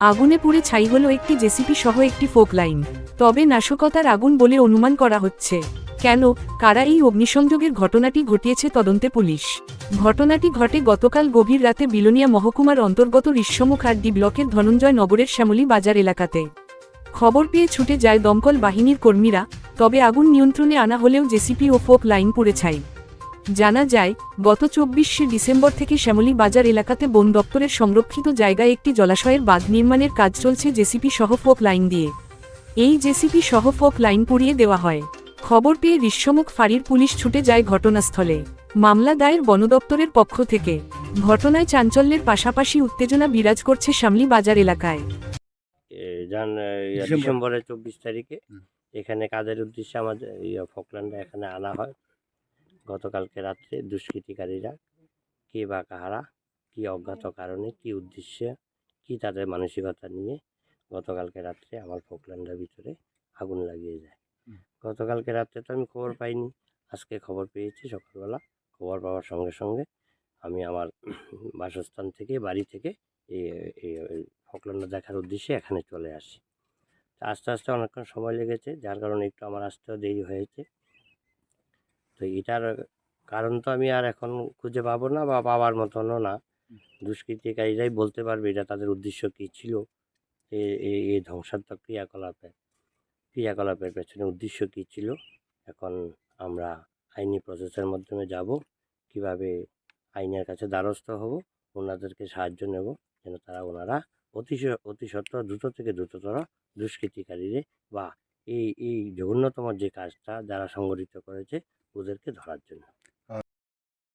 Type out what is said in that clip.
আগুনে পুড়ে ছাই হলো একটি জেসিপি সহ একটি ফোক লাইন। তবে নাশকতার আগুন বলে অনুমান করা হচ্ছে। কেন? কারা এই অগ্নিসংযোগের ঘটনাটি ঘটিয়েছে তদন্তে পুলিশ। ঘটনাটি ঘটে গতকাল গভীর রাতে বিলোনিয়া মহকুমার অন্তর্গত আর ডি ব্লকের ধনঞ্জয় নগরের শ্যামলী বাজার এলাকাতে। খবর পেয়ে ছুটে যায় দমকল বাহিনীর কর্মীরা, তবে আগুন নিয়ন্ত্রণে আনা হলেও জেসিপি ও ফোক লাইন পুড়ে ছাই। জানা যায় গত চব্বিশে ডিসেম্বর থেকে শ্যামলী বাজার এলাকাতে বন দপ্তরের সংরক্ষিত জায়গায় একটি জলাশয়ের বাঁধ নির্মাণের কাজ চলছে জেসিপি সহ ফোক লাইন দিয়ে। এই জেসিপি সহ ফোক লাইন পুড়িয়ে দেওয়া হয়। খবর পেয়ে ঋষ্যমুখ ফাঁড়ির পুলিশ ছুটে যায় ঘটনাস্থলে। মামলা দায়ের বন দপ্তরের পক্ষ থেকে। ঘটনায় চাঞ্চল্যের পাশাপাশি উত্তেজনা বিরাজ করছে শ্যামলী বাজার এলাকায়। যান। ডিসেম্বরের চব্বিশ তারিখে এখানে কাজের উদ্দেশ্যে আমাদের ইয়া, ফকল্যান্ডে এখানে আনা হয়। গতকালকে রাত্রে দুষ্কৃতিকারীরা কে বা কাহারা কি অজ্ঞাত কারণে কি উদ্দেশ্যে কি তাদের মানসিকতা নিয়ে গতকালকে রাত্রে আমার ফকল্যান্ডের ভিতরে আগুন লাগিয়ে যায় গতকালকে রাত্রে তো আমি খবর পাইনি। আজকে খবর পেয়েছি সকালবেলা। খবর পাওয়ার সঙ্গে সঙ্গে আমি আমার বাসস্থান থেকে বাড়ি থেকে এই এই ফকল্যান্ড দেখার উদ্দেশ্যে এখানে চলে আসি। আস্তে আস্তে অনেকক্ষণ সময় লেগেছে যার কারণে একটু আমার আসতেও দেরি হয়েছে। তো এটার কারণ তো আমি আর এখন খুঁজে পাবো না বা পাওয়ার মতনও না। দুষ্কৃতিকারীরাই বলতে পারবে এটা তাদের উদ্দেশ্য কী ছিল। এ- এই ধ্বংসাত্মক ক্রিয়াকলাপের ক্রিয়াকলাপের পেছনে উদ্দেশ্য কী ছিল। এখন আমরা আইনি প্রসেসের মাধ্যমে যাব কীভাবে আইনের কাছে দ্বারস্থ হব ওনাদেরকে সাহায্য নেব যেন তারা ওনারা অতি অতি দ্রুত থেকে দ্রুততর দুষ্কৃতিকারীরে বা এই এই জঘন্যতম যে কাজটা যারা সংগঠিত করেছে ওদেরকে ধরার জন্য।